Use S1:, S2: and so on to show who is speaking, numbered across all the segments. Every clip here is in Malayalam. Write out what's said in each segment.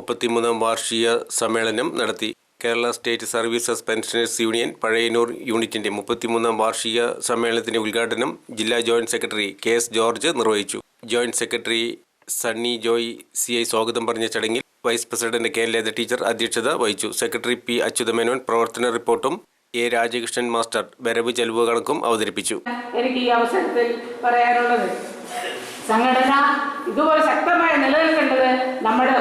S1: മുപ്പത്തിമൂന്നാം വാർഷിക സമ്മേളനം നടത്തി. Kerala state services pensioners union Pazhayanur യൂണിറ്റിന്റെ മുപ്പത്തിമൂന്നാം വാർഷിക സമ്മേളനത്തിന്റെ ഉദ്ഘാടനം ജില്ലാ joint secretary K S George നിർവഹിച്ചു. Joint secretary Sunny Joy C I സ്വാഗതം പറഞ്ഞ ചടങ്ങിൽ vice president K Latha teacher അധ്യക്ഷത വഹിച്ചു. സെക്രട്ടറി പി അച്യുതമേനോൻ പ്രവർത്തന റിപ്പോർട്ടും എ രാജകൃഷ്ണൻ മാസ്റ്റർ വരവ് ചെലവ് കണക്കും അവതരിപ്പിച്ചു.
S2: എനിക്ക് ഈ അവസരത്തിൽ പറയാനുള്ളത് സംഘടന ഇതുപോലെ ശക്തമായി നിലനിൽക്കേണ്ടത് നമ്മുടെ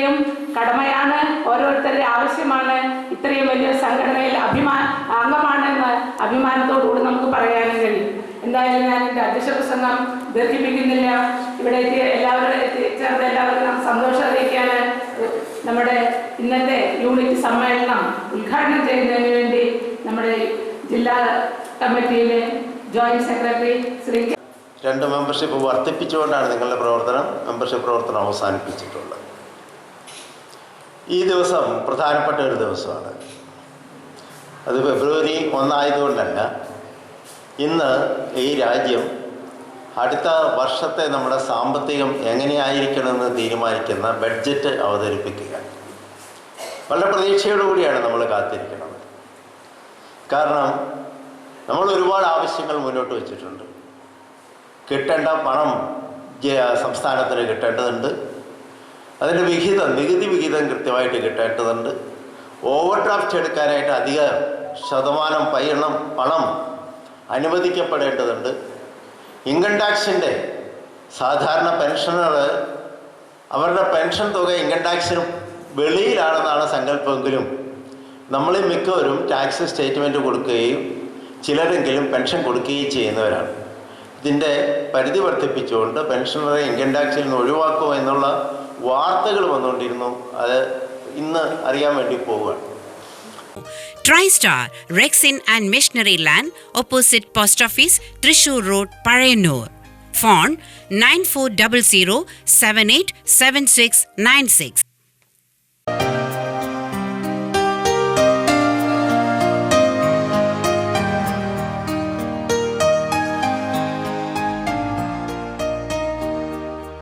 S2: ഓരോരുത്തരുടെയും കടമയാണ് ഓരോരുത്തരുടെ ആവശ്യമാണ്. ഇത്രയും വലിയ സംഘടനയിൽ അഭിമാ അംഗമാണെന്ന് അഭിമാനത്തോടുകൂടി നമുക്ക് പറയാനും കഴിയും. എന്തായാലും ഞാൻ എന്റെ അധ്യക്ഷ പ്രസംഗം ദീർഘിപ്പിക്കുന്നില്ല. ഇവിടെ എത്തിയ എല്ലാവരും ചേർന്ന് എല്ലാവർക്കും നാം സന്തോഷം അറിയിക്കാണ് നമ്മുടെ ഇന്നത്തെ യൂണിറ്റ് സമ്മേളനം ഉദ്ഘാടനം ചെയ്യുന്നതിന് വേണ്ടി നമ്മുടെ ജില്ലാ കമ്മിറ്റിയിലെ ജോയിന്റ് സെക്രട്ടറി ശ്രീ
S3: രണ്ട് മെമ്പർഷിപ്പ് വർദ്ധിപ്പിച്ചുകൊണ്ടാണ് നിങ്ങളുടെ പ്രവർത്തനം. മെമ്പർഷിപ്പ് പ്രവർത്തനം അവസാനിപ്പിച്ചിട്ടുള്ളത്. ഈ ദിവസം പ്രധാനപ്പെട്ട ഒരു ദിവസമാണ്. അത് ഫെബ്രുവരി ഒന്നായതുകൊണ്ടല്ല. ഇന്ന് ഈ രാജ്യം അടുത്ത വർഷത്തെ നമ്മുടെ സാമ്പത്തികം എങ്ങനെയായിരിക്കണമെന്ന് തീരുമാനിക്കുന്ന ബഡ്ജറ്റ് അവതരിപ്പിക്കുക. വളരെ പ്രതീക്ഷയോടുകൂടിയാണ് നമ്മൾ കാത്തിരിക്കുന്നത്. കാരണം നമ്മൾ ഒരുപാട് ആവശ്യങ്ങൾ മുന്നോട്ട് വെച്ചിട്ടുണ്ട്. കിട്ടേണ്ട പണം സംസ്ഥാനത്തിന് കിട്ടേണ്ടതുണ്ട്. അതിന്റെ വിഹിതം നികുതി വിഹിതം കൃത്യമായിട്ട് കിട്ടേണ്ടതുണ്ട്. ഓവർ ഡ്രാഫ്റ്റ് എടുക്കാനായിട്ട് അധിക ശതമാനം പൈണം പണം അനുവദിക്കപ്പെടേണ്ടതുണ്ട്. ഇൻകം ടാക്സിന്റെ സാധാരണ പെൻഷനുകൾ അവരുടെ പെൻഷൻ തുക ഇൻകം ടാക്സിന് വെളിയിലാണെന്നാണ് സങ്കല്പമെങ്കിലും നമ്മളിൽ മിക്കവരും ടാക്സ് സ്റ്റേറ്റ്മെന്റ് കൊടുക്കുകയും ചിലരെങ്കിലും പെൻഷൻ കൊടുക്കുകയും ചെയ്യുന്നവരാണ്. ഇതിന്റെ പരിധി വർദ്ധിപ്പിച്ചുകൊണ്ട് പെൻഷനറെ ഇൻകം ടാക്സിൽ നിന്ന് ഒഴിവാക്കുമോ എന്നുള്ള വാർത്തകൾ വന്നുകൊണ്ടിരുന്നു അത് ഇന്ന് അറിയാൻ വേണ്ടി പോവുകയാണ്
S4: TriStar, Rexin and Missionary Land, opposite Post Office, Trishur Road, Parayanur. Phone 9400 787696.